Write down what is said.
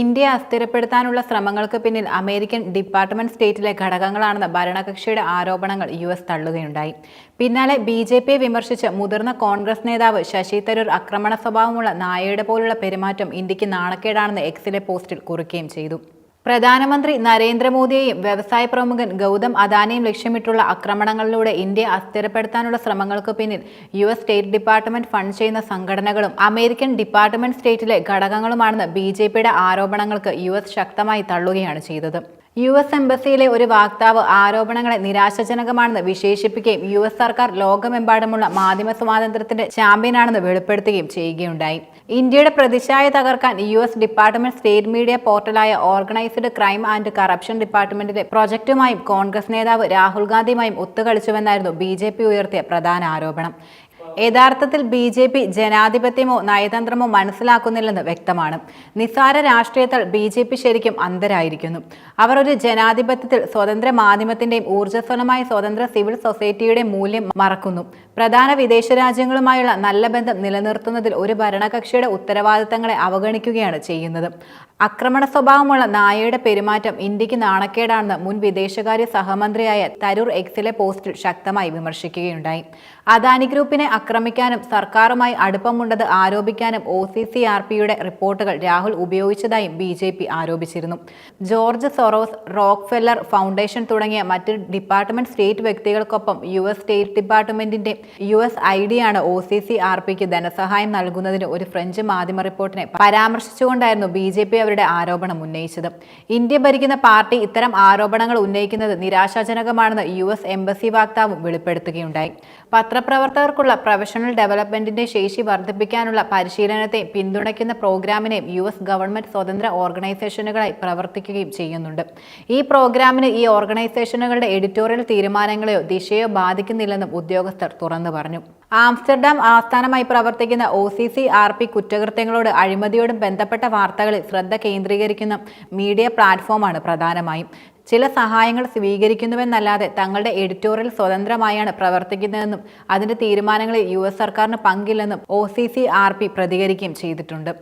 ഇന്ത്യയെ അസ്ഥിരപ്പെടുത്താനുള്ള ശ്രമങ്ങൾക്ക് പിന്നിൽ അമേരിക്കൻ ഡിപ്പാർട്ട്മെന്റ് സ്റ്റേറ്റിലെ ഘടകങ്ങളാണെന്ന ഭരണകക്ഷിയുടെ ആരോപണങ്ങൾ യു എസ് തള്ളുകയുണ്ടായി. പിന്നാലെ ബി ജെ പിയെ വിമർശിച്ച് മുതിർന്ന കോൺഗ്രസ് നേതാവ് ശശി തരൂർ ആക്രമണ സ്വഭാവമുള്ള നായയുടെ പോലുള്ള പെരുമാറ്റം ഇന്ത്യയ്ക്ക് നാണക്കേടാണെന്ന് എക്സിലെ പോസ്റ്റിൽ കുറിക്കുകയും ചെയ്തു. പ്രധാനമന്ത്രി നരേന്ദ്രമോദിയെയും വ്യവസായ പ്രമുഖൻ ഗൗതം അദാനിയും ലക്ഷ്യമിട്ടുള്ള ആക്രമണങ്ങളിലൂടെ ഇന്ത്യയെ അസ്ഥിരപ്പെടുത്താനുള്ള ശ്രമങ്ങൾക്ക് പിന്നിൽ U S state department fund ചെയ്യുന്ന സംഘടനകളും അമേരിക്കൻ ഡിപ്പാർട്ട്മെന്റ് സ്റ്റേറ്റിലെ ഘടകങ്ങളുമാണെന്ന് ബി ജെ പിയുടെ ആരോപണങ്ങൾക്ക് യു എസ് ശക്തമായി തള്ളുകയാണ് ചെയ്തത്. യു എസ് എംബസിയിലെ ഒരു വാക്താവ് ആരോപണങ്ങളെ നിരാശാജനകമാണെന്ന് വിശേഷിപ്പിക്കുകയും യു എസ് സർക്കാർ ലോകമെമ്പാടുമുള്ള മാധ്യമ സ്വാതന്ത്ര്യത്തിന്റെ ചാമ്പ്യനാണെന്ന് വെളിപ്പെടുത്തുകയും ചെയ്യുകയുണ്ടായി. ഇന്ത്യയുടെ പ്രതിച്ഛായ തകർക്കാൻ U S department state media പോർട്ടലായ organised crime and corruption ഡിപ്പാർട്ട്മെന്റിലെ പ്രൊജക്ടുമായും കോൺഗ്രസ് നേതാവ് രാഹുൽ ഗാന്ധിയുമായും ഒത്തുകളിച്ചുവെന്നായിരുന്നു ബി ഉയർത്തിയ പ്രധാന ആരോപണം. യഥാർത്ഥത്തിൽ ബി ജെ പി ജനാധിപത്യമോ നയതന്ത്രമോ മനസ്സിലാക്കുന്നില്ലെന്ന് വ്യക്തമാണ്. നിസ്സാര രാഷ്ട്രീയത്താൽ ബി ജെ പി ശരിക്കും അന്ധരായിരിക്കുന്നു. അവർ ഒരു ജനാധിപത്യത്തിൽ സ്വതന്ത്ര മാധ്യമത്തിന്റെയും ഊർജസ്വലമായ സ്വതന്ത്ര സിവിൽ സൊസൈറ്റിയുടെ മൂല്യം മറക്കുന്നു. പ്രധാന വിദേശ രാജ്യങ്ങളുമായുള്ള നല്ല ബന്ധം നിലനിർത്തുന്നതിൽ ഒരു ഭരണകക്ഷിയുടെ ഉത്തരവാദിത്തങ്ങളെ അവഗണിക്കുകയാണ് ചെയ്യുന്നത്. ആക്രമണ സ്വഭാവമുള്ള നായയുടെ പെരുമാറ്റം ഇന്ത്യയ്ക്ക് നാണക്കേടാണെന്ന് മുൻ വിദേശകാര്യ സഹമന്ത്രിയായ തരൂർ എക്സിലെ പോസ്റ്റിൽ ശക്തമായി വിമർശിക്കുകയുണ്ടായി. അദാനി ഗ്രൂപ്പിനെ ആക്രമിക്കാനും സർക്കാരുമായി അടുപ്പമുണ്ടെന്ന് ആരോപിക്കാനും ഒ സി സി ആർ പിയുടെ റിപ്പോർട്ടുകൾ രാഹുൽ ഉപയോഗിച്ചതായും ബി ജെ പി ആരോപിച്ചിരുന്നു. ജോർജ് സൊറോസ് റോക്ക്ഫെല്ലർ ഫൗണ്ടേഷൻ തുടങ്ങിയ മറ്റ് ഡിപ്പാർട്ട്മെന്റ് സ്റ്റേറ്റ് വ്യക്തികൾക്കൊപ്പം യു എസ് സ്റ്റേറ്റ് ഡിപ്പാർട്ട്മെന്റിന്റെ യു എസ് ഐ ഡിയാണ് ഒ സി സി ആർ പിക്ക് ധനസഹായം നൽകുന്നതിന് ഒരു ഫ്രഞ്ച് മാധ്യമ റിപ്പോർട്ടിനെ പരാമർശിച്ചുകൊണ്ടായിരുന്നു ബി ജെ പി അവരുടെ ആരോപണം ഉന്നയിച്ചത്. ഇന്ത്യ ഭരിക്കുന്ന പാർട്ടി ഇത്തരം ആരോപണങ്ങൾ ഉന്നയിക്കുന്നത് നിരാശാജനകമാണെന്ന് യു എസ് എംബസി വക്താവും വെളിപ്പെടുത്തുകയുണ്ടായി. പത്രപ്രവർത്തകർക്കുള്ള പ്രൊഫഷണൽ ഡെവലപ്മെന്റിന്റെ ശേഷി വർദ്ധിപ്പിക്കാനുള്ള പരിശീലനത്തെ പിന്തുണയ്ക്കുന്ന പ്രോഗ്രാമിനെയും യു എസ് ഗവൺമെന്റ് സ്വതന്ത്ര ഓർഗനൈസേഷനുകളായി പ്രവർത്തിക്കുകയും ചെയ്യുന്നുണ്ട്. ഈ പ്രോഗ്രാമിന് ഈ ഓർഗനൈസേഷനുകളുടെ എഡിറ്റോറിയൽ തീരുമാനങ്ങളെയോ ദിശയോ ബാധിക്കുന്നില്ലെന്നും ഉദ്യോഗസ്ഥർ തുറന്നു പറഞ്ഞു. ആംസ്റ്റർഡാം ആസ്ഥാനമായി പ്രവർത്തിക്കുന്ന O C C R P കുറ്റകൃത്യങ്ങളോട് അഴിമതിയോടും ബന്ധപ്പെട്ട വാർത്തകളിൽ ശ്രദ്ധ കേന്ദ്രീകരിക്കുന്ന മീഡിയ പ്ലാറ്റ്ഫോമാണ് പ്രധാനമായും. ചില സഹായങ്ങൾ സ്വീകരിക്കുന്നുവെന്നല്ലാതെ തങ്ങളുടെ എഡിറ്റോറിയൽ സ്വതന്ത്രമായാണ് പ്രവർത്തിക്കുന്നതെന്നും അതിന്റെ തീരുമാനങ്ങളിൽ യു എസ് സർക്കാരിന് പങ്കില്ലെന്നും O C C R P പ്രതികരിക്കുകയും ചെയ്തിട്ടുണ്ട്.